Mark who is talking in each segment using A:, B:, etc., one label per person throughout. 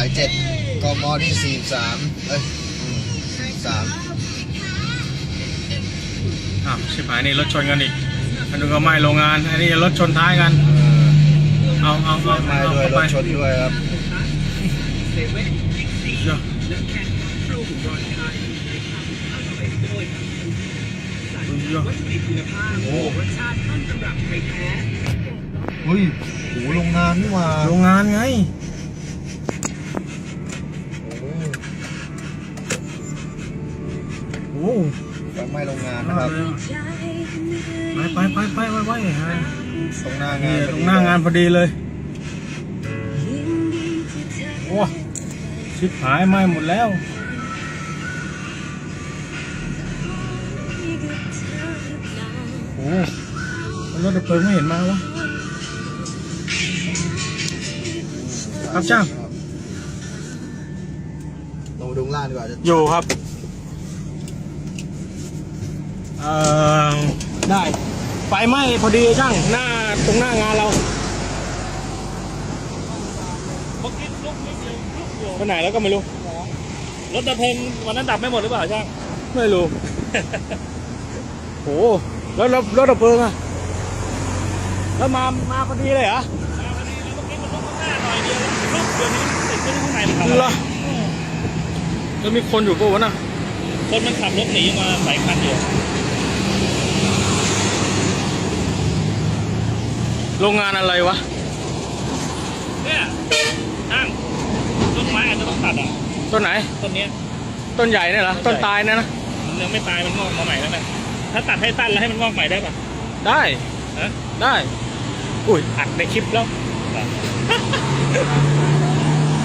A: ายเจ็ดกมที่สี่สามเอ้ยสาม
B: อ้าวชิบหายนี่รถชนกันอีกอันนู้นก็ไหม้โรงงาน อันนี้รถชนท้ายกัน เอาเอาเอา
A: มา
B: เอา
A: ด้วย
B: เข้ารไป
A: ถชนด้วยครับ
B: เดี๋ยวเดี๋ยว
A: โอ้เฮ้ยโหโรงงานนี่หว่า
B: โรงงานไง
A: อ้
B: โอ้
A: ไฟไหม้โรงงานนะครับ
B: ไปไปไปไปไปไปฮะ
A: ตรงหน้างา
B: นี่
A: น
B: ตรงหน้างานพอดีเลยโอ้ชิบหายไหม้หมดแล้วโอ้รถดับเพลิงไม่เห็นมาวะครับช่าง
A: ลงมาดูข้างล่างดีกว่าจะ
B: อยู่ครับ เอ่อได้ไฟไหม้พอดีช่างหน้าตรงหน้างานเราไปไหนแล้วก็ไม่รู้
C: รถดับเพลิงวันนั้นดับไม่หมดหรือเปล่าช่าง
B: ไม่รู้ โหแล้วแล้วรถดับเพลิงอะแล้วมามาพอดีเลยเหรอ
C: มาพอดีแล้วเมื่อกี้มันลุกข้างหน้าหน่อยเดียวแล้วลุกเดี๋ยวนี้ติดไปที่ข้างในมันทำ
B: เห
C: อะไร
B: รอแล้วมีคนอยู่ปะวะน่ะ
C: คนมันขับรถหนีมาหลายคันอยู่
B: โรงงานอะไรวะ
C: เนี่ยช่างต้นไม้อาจจะต้องตัดอะ
B: ต้นไหน
C: ต้นเนี้ย
B: ต้นใหญ่เนี่ยเหรอ ต้นตายเนี่ยนะ
C: มันยังไม่ตายมันงอกมาใหม่แล้วนะถ้าตัดให้สั้นแล้วให้มันงอกใหม่ได้ปะ
B: ได้
C: ฮะ
B: ได้ อุ้ย
C: อัดในคลิปแล้ว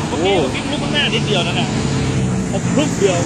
C: เมื่อกี้เมื่อกี้ลุกข้างหน้านิดเดียวนั่นแหละผมลุกเดียว